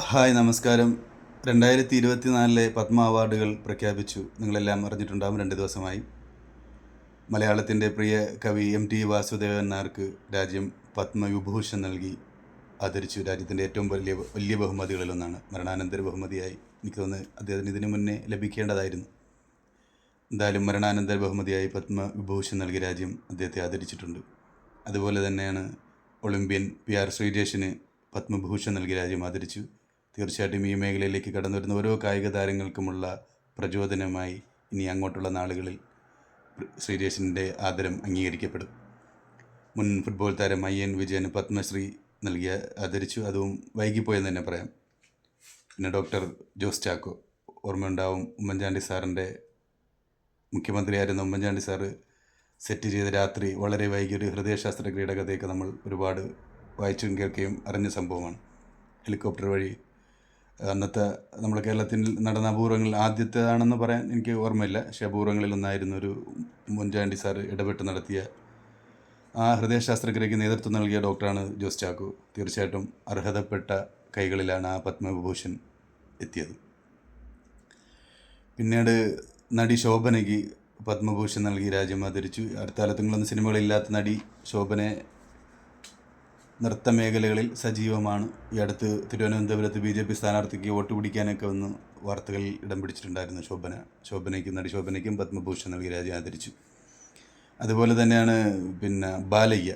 Hi നമസ്കാരം. രണ്ടായിരത്തി ഇരുപത്തി നാലിലെ പത്മ അവാർഡുകൾ പ്രഖ്യാപിച്ചു. നിങ്ങളെല്ലാം അറിഞ്ഞിട്ടുണ്ടാകും രണ്ട് ദിവസമായി. മലയാളത്തിന്റെ പ്രിയ കവി എം ടി വാസുദേവൻ നായർക്ക് രാജ്യം പത്മവിഭൂഷൺ നൽകി. ആദരിച്ചു. രാജ്യത്തിന്റെ ഏറ്റവും വലിയ വലിയ ബഹുമതികളിലൊന്നാണ് മരണാനന്തര ബഹുമതിയായി എനിക്ക് തോന്നുന്നു അദ്ദേഹത്തിന് ഇതിനു മുന്നേ ലഭിക്കേണ്ടതായിരുന്നു. എന്തായാലും മരണാനന്തര ബഹുമതിയായി പത്മവിഭൂഷൺ നൽകി രാജ്യം അദ്ദേഹത്തെ ആദരിച്ചിട്ടുണ്ട്. അതുപോലെ തന്നെയാണ് ഒളിമ്പ്യൻ പി ആർ ശ്രീജേഷിന് പത്മഭൂഷൺ നൽകി രാജ്യം ആദരിച്ചു. തീർച്ചയായിട്ടും ഈ മേഖലയിലേക്ക് കടന്നു വരുന്ന ഓരോ കായിക താരങ്ങൾക്കുമുള്ള പ്രചോദനമായി ഇനി അങ്ങോട്ടുള്ള നാളുകളിൽ ശ്രീജേഷിന്റെ ആദരം അംഗീകരിക്കപ്പെടും. മുൻ ഫുട്ബോൾ താരം ഐ എൻ വിജയന് പത്മശ്രീ നൽകിയ ആദരിച്ചു. അതും വൈകിപ്പോയെന്ന് തന്നെ പറയാം. പിന്നെ ഡോക്ടർ ജോസ് ചാക്കോ ഓർമ്മയുണ്ടാവും ഉമ്മൻചാണ്ടി സാറിന്റെ മുഖ്യമന്ത്രിയായിരുന്ന ഉമ്മൻചാണ്ടി സാറ് സെറ്റ് ചെയ്ത രാത്രി വളരെ വൈകിയ ഒരു ഹൃദയശാസ്ത്ര ക്രീഡകഥയൊക്കെ നമ്മൾ ഒരുപാട് വായിച്ചും കേൾക്കുകയും അറിഞ്ഞ സംഭവമാണ്. ഹെലികോപ്റ്റർ വഴി അന്നത്തെ നമ്മുടെ കേരളത്തിൽ നടന്ന അപൂർവങ്ങളിൽ ആദ്യത്തേതാണെന്ന് പറയാൻ എനിക്ക് ഓർമ്മയില്ല. പക്ഷേ അപൂർവങ്ങളിൽ ഒന്നായിരുന്നു ഒരു മുൻചാണ്ടി സാർ ഇടപെട്ട് നടത്തിയ ആ ഹൃദയശാസ്ത്രക്രിയയ്ക്ക് നേതൃത്വം നൽകിയ ഡോക്ടറാണ് ജോസ് ചാക്കു. തീർച്ചയായിട്ടും അർഹതപ്പെട്ട കൈകളിലാണ് ആ പത്മവിഭൂഷൺ എത്തിയത്. പിന്നീട് നടി ശോഭനയ്ക്ക് പത്മഭൂഷൺ നൽകി രാജ്യം ആദരിച്ചു. അടുത്ത കാലത്തുങ്ങളൊന്നും സിനിമകളില്ലാത്ത നടി ശോഭനെ നൃത്ത മേഖലകളിൽ സജീവമാണ്. ഈ അടുത്ത് തിരുവനന്തപുരത്ത് ബി ജെ പി സ്ഥാനാർത്ഥിക്ക് വോട്ട് പിടിക്കാനൊക്കെ വന്ന് വാർത്തകളിൽ ഇടം പിടിച്ചിട്ടുണ്ടായിരുന്നു. ശോഭന ശോഭനയ്ക്കും നടി ശോഭനയ്ക്കും പത്മഭൂഷൺ നൽകി രാജ്യം ആദരിച്ചു അതുപോലെ തന്നെയാണ് പിന്നെ ബാലയ്യ.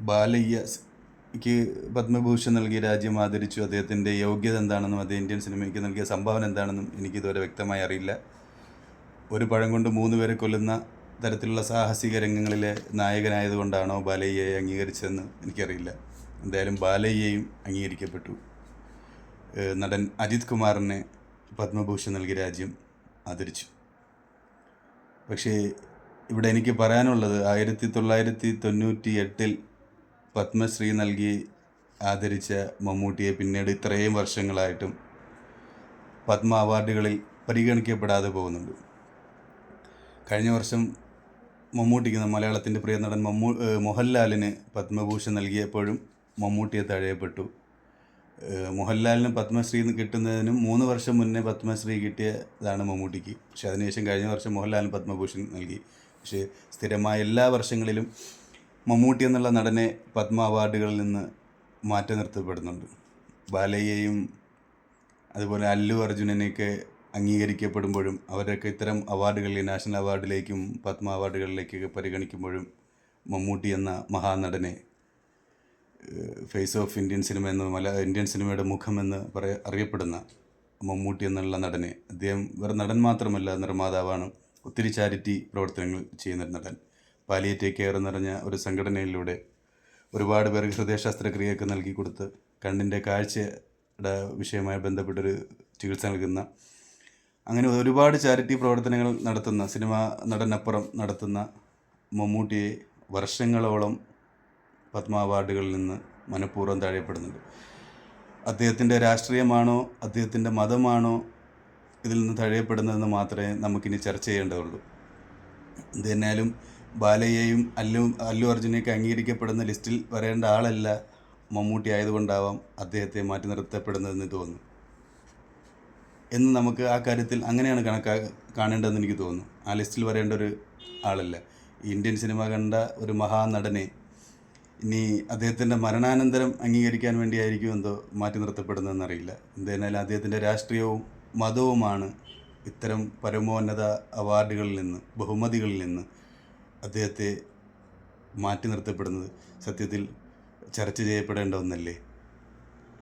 ബാലയ്യക്ക് പത്മഭൂഷൺ നൽകി രാജ്യം ആദരിച്ചു. അദ്ദേഹത്തിന്റെ യോഗ്യത എന്താണെന്നും അദ്ദേഹം ഇന്ത്യൻ സിനിമയ്ക്ക് നൽകിയ സംഭാവന എന്താണെന്നും എനിക്കിതുവരെ വ്യക്തമായി അറിയില്ല. ഒരു പഴം കൊണ്ട് മൂന്ന് പേരെ കൊല്ലുന്ന തരത്തിലുള്ള സാഹസിക രംഗങ്ങളിലെ നായകനായതുകൊണ്ടാണോ ബാലയ്യയെ അംഗീകരിച്ചതെന്ന് എനിക്കറിയില്ല. എന്തായാലും ബാലയ്യയും അംഗീകരിക്കപ്പെട്ടു. നടൻ അജിത് കുമാറിനെ പത്മഭൂഷൺ നൽകി രാജ്യം ആദരിച്ചു. പക്ഷേ ഇവിടെ എനിക്ക് പറയാനുള്ളത് ആയിരത്തി തൊള്ളായിരത്തി തൊണ്ണൂറ്റി എട്ടിൽ പത്മശ്രീ നൽകി ആദരിച്ച മമ്മൂട്ടിയെ പിന്നീട് ഇത്രയും വർഷങ്ങളായിട്ടും പത്മ അവാർഡുകളിൽ പരിഗണിക്കപ്പെടാതെ പോകുന്നുണ്ട്. കഴിഞ്ഞ വർഷം മമ്മൂട്ടിക്ക് മലയാളത്തിന്റെ പ്രിയ നടൻ മമ്മൂ മോഹൻലാലിന് പത്മഭൂഷൺ നൽകിയപ്പോഴും മമ്മൂട്ടിയെ തഴയപ്പെട്ടു. മോഹൻലാലിന് പത്മശ്രീ കിട്ടുന്നതിനും മൂന്ന് വർഷം മുന്നേ പത്മശ്രീ കിട്ടിയതാണ് മമ്മൂട്ടിക്ക്. പക്ഷെ അതിനുശേഷം കഴിഞ്ഞ വർഷം മോഹൻലാലിന് പത്മഭൂഷൺ നൽകി. പക്ഷേ സ്ഥിരമായ എല്ലാ വർഷങ്ങളിലും മമ്മൂട്ടി എന്നുള്ള നടനെ പത്മ അവാർഡുകളിൽ നിന്ന് മാറ്റി നിർത്തപ്പെടുന്നുണ്ട്. ബാലയ്യയും അതുപോലെ അല്ലു അർജുനനെയൊക്കെ അംഗീകരിക്കപ്പെടുമ്പോഴും അവരൊക്കെ ഇത്തരം അവാർഡുകളിൽ നാഷണൽ അവാർഡിലേക്കും പത്മ അവാർഡുകളിലേക്കൊക്കെ പരിഗണിക്കുമ്പോഴും മമ്മൂട്ടി എന്ന മഹാനടനെ ഫേസ് ഓഫ് ഇന്ത്യൻ സിനിമ എന്ന മല ഇന്ത്യൻ സിനിമയുടെ മുഖമെന്ന് പറയ അറിയപ്പെടുന്ന മമ്മൂട്ടി എന്നുള്ള നടനെ. അദ്ദേഹം വെറും നടൻ മാത്രമല്ല നിർമ്മാതാവാണ്. ഒത്തിരി ചാരിറ്റി പ്രവർത്തനങ്ങൾ ചെയ്യുന്നൊരു നടൻ. പാലിയേറ്റീവ് കെയർ എന്ന് പറഞ്ഞ ഒരു സംഘടനയിലൂടെ ഒരുപാട് പേർക്ക് ഹൃദയശാസ്ത്രക്രിയയൊക്കെ നൽകി കൊടുത്ത് കണ്ണിന്റെ കാഴ്ചയുടെ വിഷയമായി ബന്ധപ്പെട്ടൊരു ചികിത്സ നൽകുന്ന അങ്ങനെ ഒരുപാട് ചാരിറ്റി പ്രവർത്തനങ്ങൾ നടത്തുന്ന സിനിമ നടനപ്പുറം നടത്തുന്ന മമ്മൂട്ടിയെ വർഷങ്ങളോളം പത്മ അവാർഡുകളിൽ നിന്ന് മനഃപൂർവം തഴയപ്പെടുന്നുണ്ട് അദ്ദേഹത്തിന്റെ രാഷ്ട്രീയമാണോ അദ്ദേഹത്തിന്റെ മതമാണോ ഇതിൽ നിന്ന് തഴയപ്പെടുന്നതെന്ന് മാത്രമേ നമുക്കിനി ചർച്ച ചെയ്യേണ്ടതുള്ളൂ. എന്തായാലും ബാലയെയും അല്ലു അല്ലു അർജുനെയൊക്കെ അംഗീകരിക്കപ്പെടുന്ന ലിസ്റ്റിൽ വരേണ്ട ആളല്ല മമ്മൂട്ടി ആയതുകൊണ്ടാവാം അദ്ദേഹത്തെ മാറ്റി നിർത്തപ്പെടുന്നതെന്ന് തോന്നുന്നു. എന്ന് നമുക്ക് ആ കാര്യത്തിൽ അങ്ങനെയാണ് കണക്കാ കാണേണ്ടതെന്ന് എനിക്ക് തോന്നുന്നു. ആ ലിസ്റ്റിൽ വരേണ്ട ഒരു ആളല്ല. ഇന്ത്യൻ സിനിമ കണ്ട ഒരു മഹാനടനെ ഇനി അദ്ദേഹത്തിന്റെ മരണാനന്തരം അംഗീകരിക്കാൻ വേണ്ടിയായിരിക്കും എന്തോ മാറ്റി നിർത്തപ്പെടുന്നതെന്നറിയില്ല. എന്തായാലും അദ്ദേഹത്തിന്റെ രാഷ്ട്രീയവും മതവുമാണ് ഇത്തരം പരമോന്നത അവാർഡുകളിൽ നിന്ന് ബഹുമതികളിൽ നിന്ന് അദ്ദേഹത്തെ മാറ്റി നിർത്തപ്പെടുന്നത്. സത്യത്തിൽ ചർച്ച ചെയ്യപ്പെടേണ്ട ഒന്നല്ലേ?